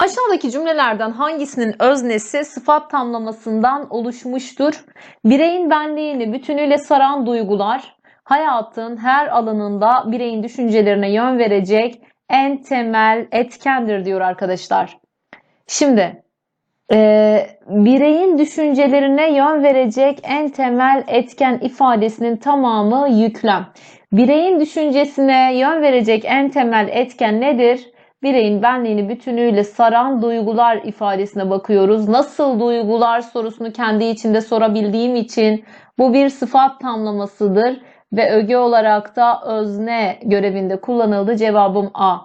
Aşağıdaki cümlelerden hangisinin öznesi sıfat tamlamasından oluşmuştur? Bireyin benliğini bütünüyle saran duygular, hayatın her alanında bireyin düşüncelerine yön verecek en temel etkendir diyor arkadaşlar. Şimdi e, bireyin düşüncelerine yön verecek en temel etken ifadesinin tamamı yüklem. Bireyin düşüncesine yön verecek en temel etken nedir? Bireyin benliğini bütünüyle saran duygular ifadesine bakıyoruz. Nasıl duygular sorusunu kendi içinde sorabildiğim için bu bir sıfat tamlamasıdır ve öge olarak da özne görevinde kullanıldı. Cevabım A.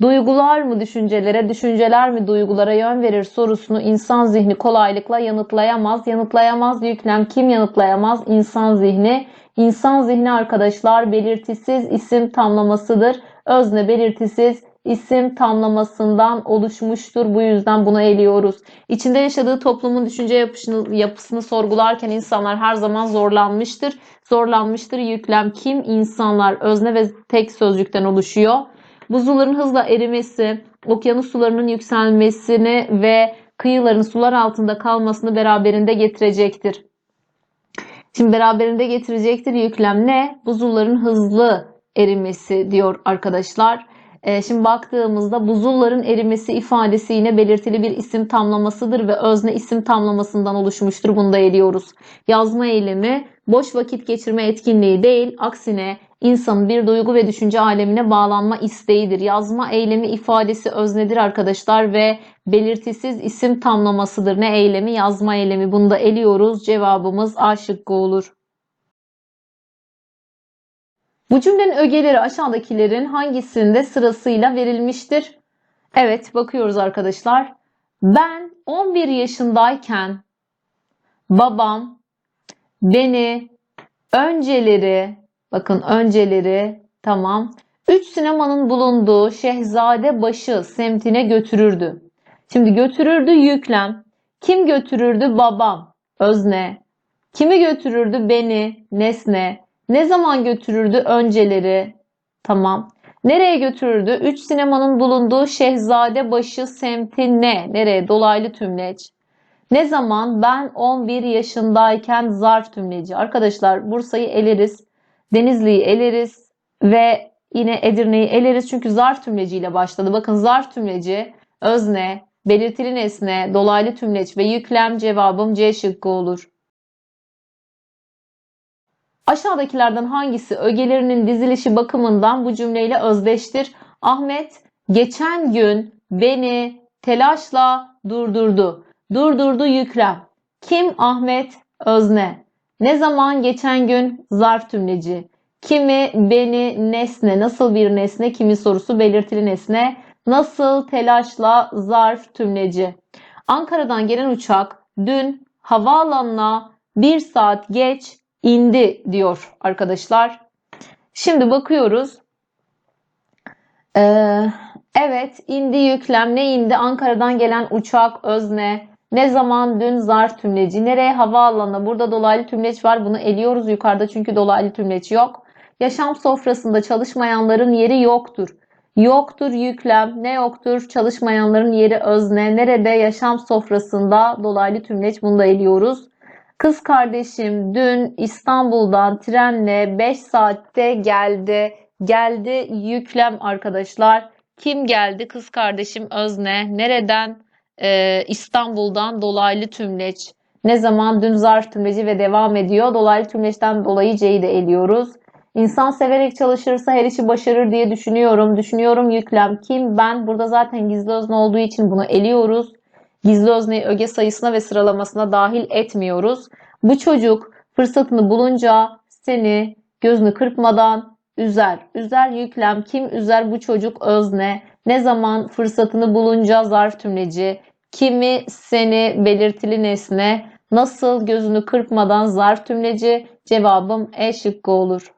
Duygular mı düşüncelere, düşünceler mi duygulara yön verir sorusunu insan zihni kolaylıkla yanıtlayamaz. Yanıtlayamaz yüklem kim yanıtlayamaz? İnsan zihni. İnsan zihni arkadaşlar belirtisiz isim tamlamasıdır. Özne belirtisiz isim tamlamasından oluşmuştur. Bu yüzden buna eliyoruz. İçinde yaşadığı toplumun düşünce yapısını, yapısını sorgularken insanlar her zaman zorlanmıştır. Zorlanmıştır yüklem kim? İnsanlar özne ve tek sözcükten oluşuyor. Buzulların hızla erimesi, okyanus sularının yükselmesini ve kıyıların sular altında kalmasını beraberinde getirecektir. Şimdi beraberinde getirecektir yüklem ne? Buzulların hızlı erimesi diyor arkadaşlar. Ee, şimdi baktığımızda buzulların erimesi ifadesi yine belirtili bir isim tamlamasıdır ve özne isim tamlamasından oluşmuştur. Bunu da eliyoruz. Yazma eylemi boş vakit geçirme etkinliği değil, aksine insanın bir duygu ve düşünce alemine bağlanma isteğidir. Yazma eylemi ifadesi öznedir arkadaşlar ve belirtisiz isim tamlamasıdır. Ne eylemi? Yazma eylemi. Bunu da eliyoruz. Cevabımız A şıkkı olur. Bu cümlenin ögeleri aşağıdakilerin hangisinde sırasıyla verilmiştir? Evet, bakıyoruz arkadaşlar. Ben 11 yaşındayken babam beni önceleri, bakın önceleri tamam, 3 sinemanın bulunduğu Şehzadebaşı semtine götürürdü. Şimdi götürürdü yüklem. Kim götürürdü? Babam. Özne. Kimi götürürdü? Beni. Nesne. Ne zaman götürürdü? Önceleri. Tamam. Nereye götürürdü? Üç sinemanın bulunduğu Şehzadebaşı semtine. Nereye? Dolaylı tümleç. Ne zaman? Ben 11 yaşındayken zarf tümleci. Arkadaşlar Bursa'yı eleriz. Denizli'yi eleriz. Ve yine Edirne'yi eleriz. Çünkü zarf tümleciyle başladı. Bakın zarf tümleci, özne, belirtili nesne, dolaylı tümleç ve yüklem cevabım C şıkkı olur. Aşağıdakilerden hangisi ögelerinin dizilişi bakımından bu cümleyle özdeştir? Ahmet geçen gün beni telaşla durdurdu. Durdurdu yüklem. Kim Ahmet? Özne. Ne zaman geçen gün? Zarf tümleci. Kimi, beni, nesne. Nasıl bir nesne? Kimi sorusu belirtili nesne. Nasıl telaşla zarf tümleci. Ankara'dan gelen uçak dün havaalanına bir saat geç indi diyor arkadaşlar. Şimdi bakıyoruz. Ee, evet indi yüklem ne indi? Ankara'dan gelen uçak özne. Ne zaman dün zarf tümleci. Nereye? Havaalanına. Burada dolaylı tümleç var. Bunu eliyoruz yukarıda çünkü dolaylı tümleç yok. Yaşam sofrasında çalışmayanların yeri yoktur. Yoktur yüklem. Ne yoktur? Çalışmayanların yeri özne. Nerede? Yaşam sofrasında dolaylı tümleç. Bunu da eliyoruz. Kız kardeşim dün İstanbul'dan trenle 5 saatte geldi. Geldi yüklem arkadaşlar. Kim geldi? Kız kardeşim özne. Nereden? Ee, İstanbul'dan dolaylı tümleç. Ne zaman? Dün zarf tümleci ve devam ediyor. Dolaylı tümleçten dolayı C'yi de eliyoruz. İnsan severek çalışırsa her işi başarır diye düşünüyorum. Düşünüyorum yüklem. Kim? Ben. Burada zaten gizli özne olduğu için bunu eliyoruz. Gizli özneyi öge sayısına ve sıralamasına dahil etmiyoruz. Bu çocuk fırsatını bulunca seni gözünü kırpmadan üzer. Üzer yüklem. Kim üzer bu çocuk özne. Ne zaman fırsatını bulunca zarf tümleci. Kimi seni belirtili nesne. Nasıl gözünü kırpmadan zarf tümleci. Cevabım E şıkkı olur.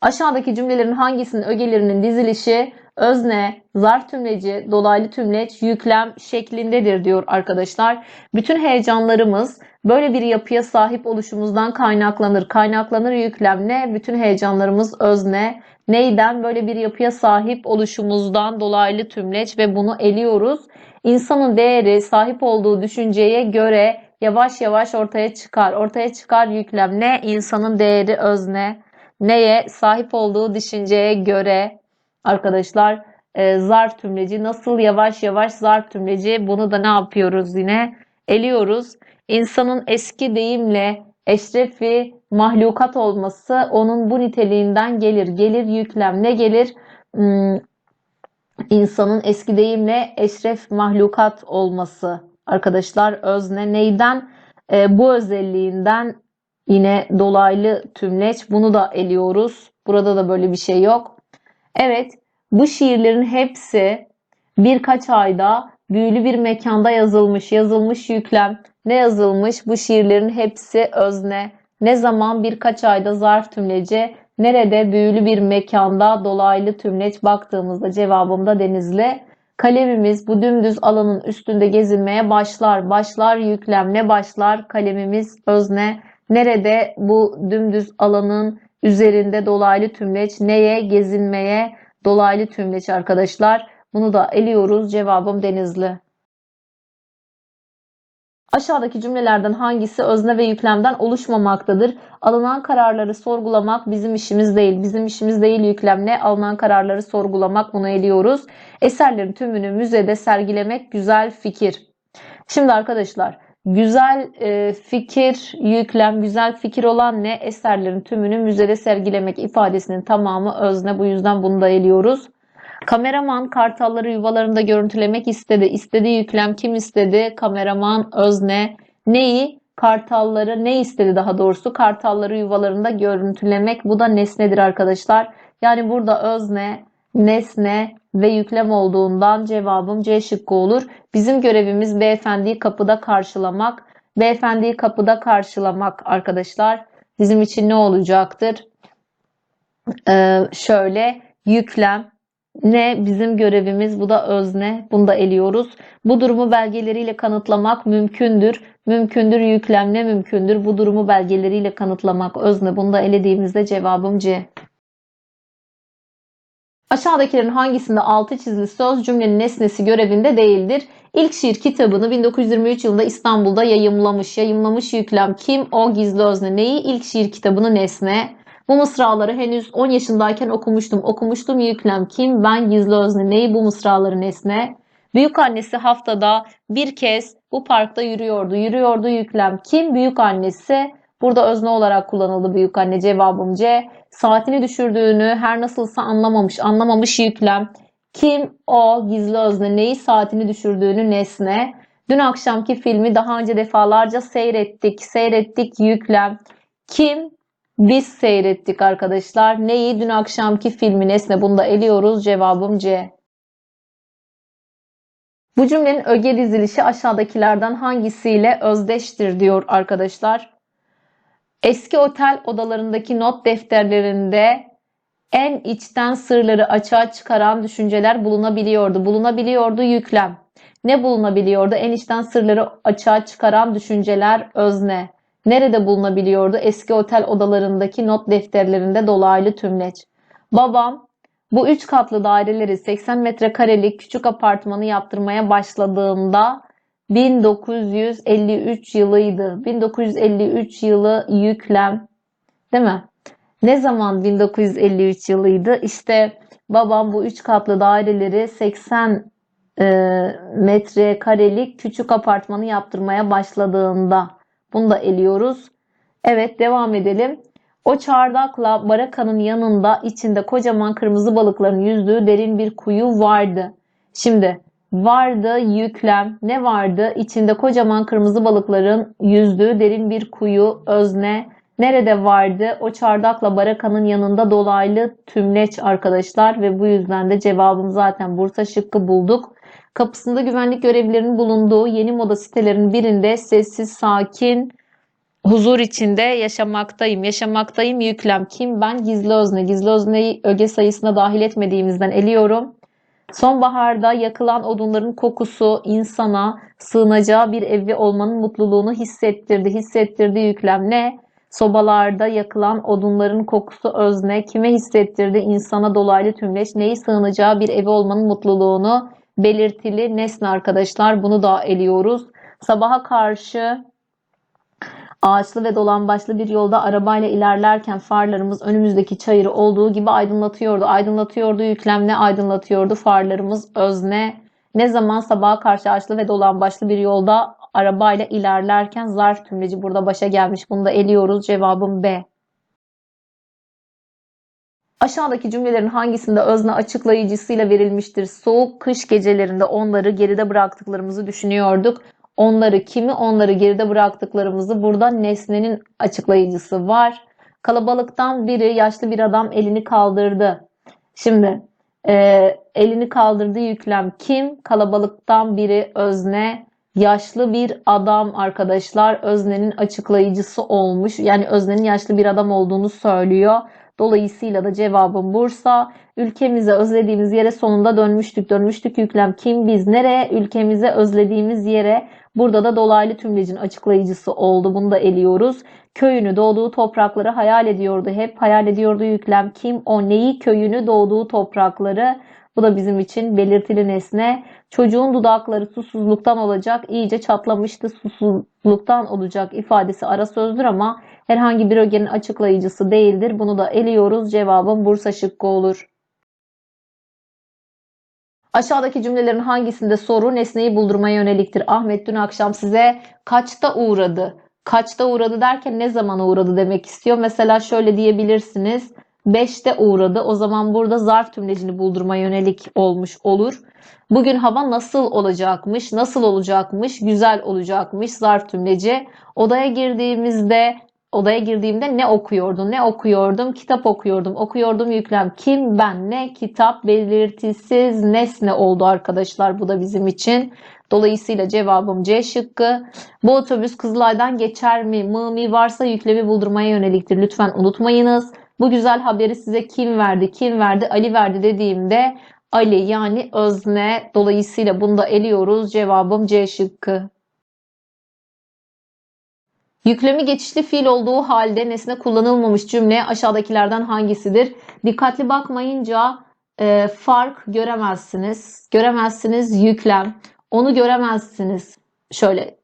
Aşağıdaki cümlelerin hangisinin ögelerinin dizilişi özne, zarf tümleci, dolaylı tümleç, yüklem şeklindedir diyor arkadaşlar. Bütün heyecanlarımız böyle bir yapıya sahip oluşumuzdan kaynaklanır. Kaynaklanır yüklem ne? Bütün heyecanlarımız özne Neyden? Böyle bir yapıya sahip oluşumuzdan dolaylı tümleç ve bunu eliyoruz. İnsanın değeri sahip olduğu düşünceye göre yavaş yavaş ortaya çıkar. Ortaya çıkar yüklem ne? İnsanın değeri özne. Neye? Sahip olduğu düşünceye göre arkadaşlar e, zarf tümleci. Nasıl yavaş yavaş zarf tümleci? Bunu da ne yapıyoruz yine? Eliyoruz. İnsanın eski deyimle eşrefi mahlukat olması onun bu niteliğinden gelir. Gelir yüklem. Ne gelir? Hmm, insanın eski deyimle eşref mahlukat olması. Arkadaşlar özne neyden? E, bu özelliğinden yine dolaylı tümleç. Bunu da eliyoruz. Burada da böyle bir şey yok. Evet, bu şiirlerin hepsi birkaç ayda büyülü bir mekanda yazılmış. Yazılmış yüklem. Ne yazılmış? Bu şiirlerin hepsi özne. Ne zaman birkaç ayda zarf tümleci. Nerede büyülü bir mekanda dolaylı tümleç baktığımızda cevabımda denizli. Kalemimiz bu dümdüz alanın üstünde gezinmeye başlar. Başlar yüklem. Ne başlar? Kalemimiz özne. Nerede bu dümdüz alanın üzerinde dolaylı tümleç neye gezinmeye dolaylı tümleç arkadaşlar. Bunu da eliyoruz. Cevabım denizli. Aşağıdaki cümlelerden hangisi özne ve yüklemden oluşmamaktadır? Alınan kararları sorgulamak bizim işimiz değil. Bizim işimiz değil yüklemle alınan kararları sorgulamak bunu eliyoruz. Eserlerin tümünü müzede sergilemek güzel fikir. Şimdi arkadaşlar güzel e, fikir, yüklem, güzel fikir olan ne? Eserlerin tümünü müzede sergilemek ifadesinin tamamı özne. Bu yüzden bunu da eliyoruz. Kameraman kartalları yuvalarında görüntülemek istedi. İstediği yüklem kim istedi? Kameraman özne. Neyi? Kartalları ne istedi daha doğrusu? Kartalları yuvalarında görüntülemek. Bu da nesnedir arkadaşlar. Yani burada özne, nesne ve yüklem olduğundan cevabım C şıkkı olur. Bizim görevimiz beyefendiyi kapıda karşılamak. Beyefendiyi kapıda karşılamak arkadaşlar. Bizim için ne olacaktır? Ee, şöyle yüklem, ne bizim görevimiz bu da özne. Bunu da eliyoruz. Bu durumu belgeleriyle kanıtlamak mümkündür. Mümkündür yüklemle mümkündür. Bu durumu belgeleriyle kanıtlamak özne. Bunu da elediğimizde cevabım C. Aşağıdakilerin hangisinde altı çizili söz cümlenin nesnesi görevinde değildir? İlk şiir kitabını 1923 yılında İstanbul'da yayımlamış. Yayımlamış yüklem kim? O gizli özne. Neyi? İlk şiir kitabını nesne. Bu mısraları henüz 10 yaşındayken okumuştum. Okumuştum yüklem kim? Ben gizli özne. Neyi bu mısraları nesne? Büyük annesi haftada bir kez bu parkta yürüyordu. Yürüyordu yüklem kim? Büyük annesi. Burada özne olarak kullanıldı büyük anne cevabım C. Saatini düşürdüğünü her nasılsa anlamamış. Anlamamış yüklem. Kim? O gizli özne. Neyi saatini düşürdüğünü nesne. Dün akşamki filmi daha önce defalarca seyrettik. Seyrettik yüklem. Kim? Biz seyrettik arkadaşlar. Neyi? Dün akşamki filmi nesne. Bunu da eliyoruz. Cevabım C. Bu cümlenin öge dizilişi aşağıdakilerden hangisiyle özdeştir diyor arkadaşlar. Eski otel odalarındaki not defterlerinde en içten sırları açığa çıkaran düşünceler bulunabiliyordu. Bulunabiliyordu yüklem. Ne bulunabiliyordu? En içten sırları açığa çıkaran düşünceler özne. Nerede bulunabiliyordu? Eski otel odalarındaki not defterlerinde dolaylı tümleç. Babam bu üç katlı daireleri 80 metrekarelik küçük apartmanı yaptırmaya başladığında 1953 yılıydı. 1953 yılı yüklem değil mi? Ne zaman 1953 yılıydı? İşte babam bu üç katlı daireleri 80 e, metrekarelik küçük apartmanı yaptırmaya başladığında bunu da eliyoruz. Evet devam edelim. O çardakla barakanın yanında içinde kocaman kırmızı balıkların yüzdüğü derin bir kuyu vardı. Şimdi vardı yüklem ne vardı? İçinde kocaman kırmızı balıkların yüzdüğü derin bir kuyu özne. Nerede vardı? O çardakla barakanın yanında dolaylı tümleç arkadaşlar ve bu yüzden de cevabım zaten Bursa şıkkı bulduk. Kapısında güvenlik görevlilerinin bulunduğu yeni moda sitelerinin birinde sessiz, sakin, huzur içinde yaşamaktayım. Yaşamaktayım yüklem. Kim? Ben gizli özne. Gizli özneyi öge sayısına dahil etmediğimizden eliyorum. Sonbaharda yakılan odunların kokusu insana sığınacağı bir evi olmanın mutluluğunu hissettirdi. Hissettirdi yüklem ne? Sobalarda yakılan odunların kokusu özne. Kime hissettirdi insana dolaylı tümleç? Neyi sığınacağı bir evi olmanın mutluluğunu belirtili nesne arkadaşlar. Bunu da eliyoruz. Sabaha karşı Ağaçlı ve dolambaçlı bir yolda arabayla ilerlerken farlarımız önümüzdeki çayırı olduğu gibi aydınlatıyordu. Aydınlatıyordu yüklemle aydınlatıyordu farlarımız özne. Ne zaman sabaha karşı ağaçlı ve dolambaçlı bir yolda arabayla ilerlerken zarf tümleci burada başa gelmiş. Bunu da eliyoruz. Cevabım B. Aşağıdaki cümlelerin hangisinde özne açıklayıcısıyla verilmiştir? Soğuk kış gecelerinde onları geride bıraktıklarımızı düşünüyorduk. Onları kimi onları geride bıraktıklarımızı burada nesnenin açıklayıcısı var. Kalabalıktan biri yaşlı bir adam elini kaldırdı. Şimdi e, elini kaldırdı yüklem kim? Kalabalıktan biri özne. Yaşlı bir adam arkadaşlar öznenin açıklayıcısı olmuş. Yani öznenin yaşlı bir adam olduğunu söylüyor. Dolayısıyla da cevabım Bursa. Ülkemize özlediğimiz yere sonunda dönmüştük. Dönmüştük yüklem kim biz nereye? Ülkemize özlediğimiz yere. Burada da dolaylı tümlecin açıklayıcısı oldu. Bunu da eliyoruz. Köyünü doğduğu toprakları hayal ediyordu. Hep hayal ediyordu yüklem kim? O neyi? Köyünü doğduğu toprakları. Bu da bizim için belirtili nesne. Çocuğun dudakları susuzluktan olacak. iyice çatlamıştı susuzluktan olacak ifadesi ara sözdür ama herhangi bir ögenin açıklayıcısı değildir. Bunu da eliyoruz. Cevabım Bursa şıkkı olur. Aşağıdaki cümlelerin hangisinde soru nesneyi buldurmaya yöneliktir? Ahmet dün akşam size kaçta uğradı? Kaçta uğradı derken ne zaman uğradı demek istiyor. Mesela şöyle diyebilirsiniz. 5'te uğradı. O zaman burada zarf tümlecini buldurmaya yönelik olmuş olur. Bugün hava nasıl olacakmış? Nasıl olacakmış? Güzel olacakmış. Zarf tümleci. Odaya girdiğimizde odaya girdiğimde ne okuyordum? Ne okuyordum? Kitap okuyordum. Okuyordum yüklem. Kim? Ben. Ne? Kitap belirtisiz nesne oldu arkadaşlar. Bu da bizim için. Dolayısıyla cevabım C şıkkı. Bu otobüs Kızılay'dan geçer mi? Mı mi varsa yüklemi buldurmaya yöneliktir. Lütfen unutmayınız. Bu güzel haberi size kim verdi? Kim verdi? Ali verdi dediğimde Ali yani özne. Dolayısıyla bunu da eliyoruz. Cevabım C şıkkı. Yüklemi geçişli fiil olduğu halde nesne kullanılmamış cümle aşağıdakilerden hangisidir? Dikkatli bakmayınca e, fark göremezsiniz. Göremezsiniz yüklem. Onu göremezsiniz. Şöyle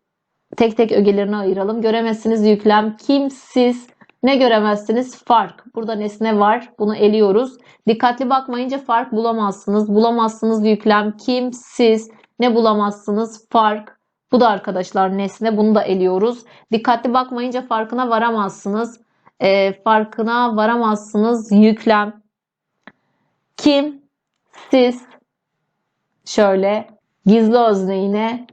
tek tek ögelerini ayıralım. Göremezsiniz yüklem. Kim, siz. Ne göremezsiniz? Fark. Burada nesne var. Bunu eliyoruz. Dikkatli bakmayınca fark bulamazsınız. Bulamazsınız yüklem. Kim, siz. Ne bulamazsınız? Fark. Bu da arkadaşlar nesne. Bunu da eliyoruz. Dikkatli bakmayınca farkına varamazsınız. E, farkına varamazsınız. Yüklem. Kim? Siz. Şöyle. Gizli özne yine.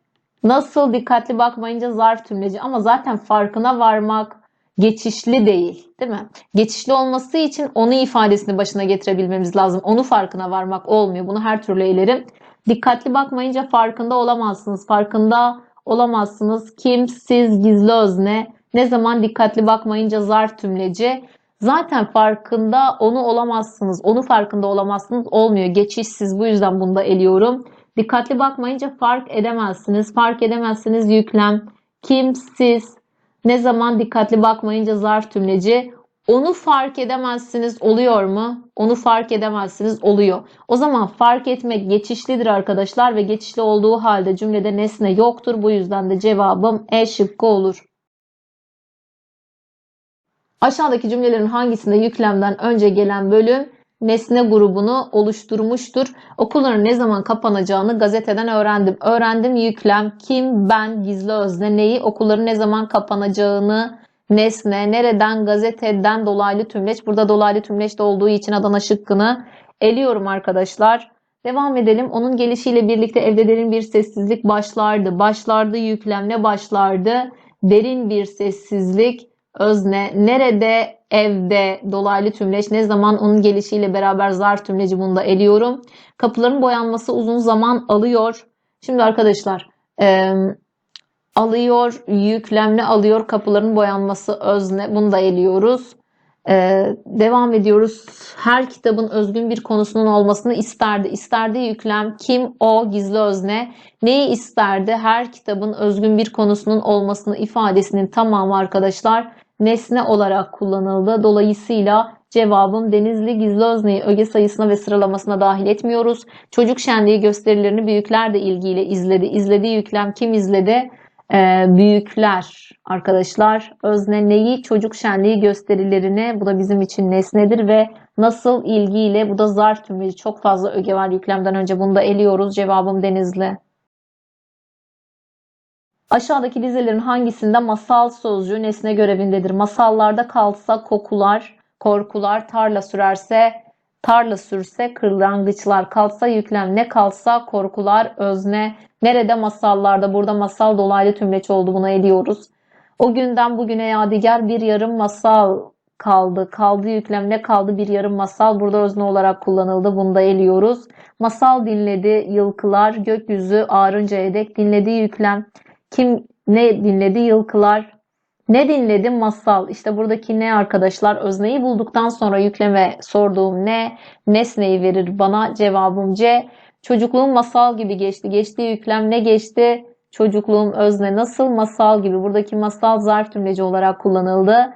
Nasıl dikkatli bakmayınca zarf tümleci ama zaten farkına varmak geçişli değil, değil mi? Geçişli olması için onu ifadesini başına getirebilmemiz lazım. Onu farkına varmak olmuyor. Bunu her türlü eylerim. Dikkatli bakmayınca farkında olamazsınız. Farkında olamazsınız. Kim, siz, gizli özne. Ne zaman dikkatli bakmayınca zarf tümleci. Zaten farkında onu olamazsınız. Onu farkında olamazsınız. Olmuyor. Geçişsiz. Bu yüzden bunu da eliyorum. Dikkatli bakmayınca fark edemezsiniz. Fark edemezsiniz yüklem. Kim, siz. Ne zaman dikkatli bakmayınca zarf tümleci. Onu fark edemezsiniz oluyor mu? Onu fark edemezsiniz oluyor. O zaman fark etmek geçişlidir arkadaşlar ve geçişli olduğu halde cümlede nesne yoktur. Bu yüzden de cevabım E şıkkı olur. Aşağıdaki cümlelerin hangisinde yüklemden önce gelen bölüm nesne grubunu oluşturmuştur. Okulların ne zaman kapanacağını gazeteden öğrendim. Öğrendim yüklem, kim, ben, gizli özne, neyi, okulların ne zaman kapanacağını, nesne, nereden, gazeteden dolaylı tümleç. Burada dolaylı tümleç de olduğu için Adana şıkkını eliyorum arkadaşlar. Devam edelim. Onun gelişiyle birlikte evde derin bir sessizlik başlardı. Başlardı yüklem ne başlardı? Derin bir sessizlik özne. Nerede? Evde. Dolaylı tümleç. Ne zaman? Onun gelişiyle beraber zarf tümleci bunu da eliyorum. Kapıların boyanması uzun zaman alıyor. Şimdi arkadaşlar e, alıyor, yüklemle alıyor. Kapıların boyanması özne. Bunu da eliyoruz. Ee, devam ediyoruz. Her kitabın özgün bir konusunun olmasını isterdi. İsterdi yüklem kim? O gizli özne. Neyi isterdi? Her kitabın özgün bir konusunun olmasını ifadesinin tamamı arkadaşlar nesne olarak kullanıldı. Dolayısıyla cevabım Denizli gizli özneyi öge sayısına ve sıralamasına dahil etmiyoruz. Çocuk şenliği gösterilerini büyükler de ilgiyle izledi. İzlediği yüklem kim izledi? Ee, büyükler arkadaşlar. Özne neyi? Çocuk şenliği gösterilerini. Bu da bizim için nesnedir ve nasıl ilgiyle bu da zarf tümleci. Çok fazla öge var yüklemden önce. Bunu da eliyoruz. Cevabım Denizli. Aşağıdaki dizelerin hangisinde masal sözcüğü nesne görevindedir? Masallarda kalsa kokular, korkular, tarla sürerse, tarla sürse kırlangıçlar, kalsa yüklem, ne kalsa korkular, özne. Nerede masallarda? Burada masal dolaylı tümleç oldu. Buna eliyoruz. O günden bugüne yadigar bir yarım masal kaldı. Kaldı yüklem ne kaldı? Bir yarım masal. Burada özne olarak kullanıldı. Bunu da eliyoruz. Masal dinledi yılkılar. Gökyüzü ağrıncaya dek dinlediği yüklem. Kim ne dinledi? Yılkılar. Ne dinledi? Masal. İşte buradaki ne arkadaşlar? Özneyi bulduktan sonra yükleme sorduğum ne? Nesneyi verir bana. Cevabım C. Çocukluğum masal gibi geçti. Geçtiği yüklem ne geçti? Çocukluğum özne nasıl? Masal gibi. Buradaki masal zarf tümleci olarak kullanıldı.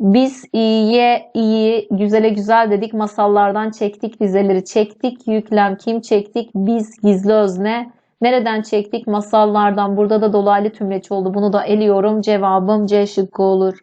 Biz iyiye iyi, güzele güzel dedik. Masallardan çektik dizeleri. Çektik yüklem. Kim çektik? Biz gizli özne. Nereden çektik? Masallardan. Burada da dolaylı tümleç oldu. Bunu da eliyorum. Cevabım C şıkkı olur.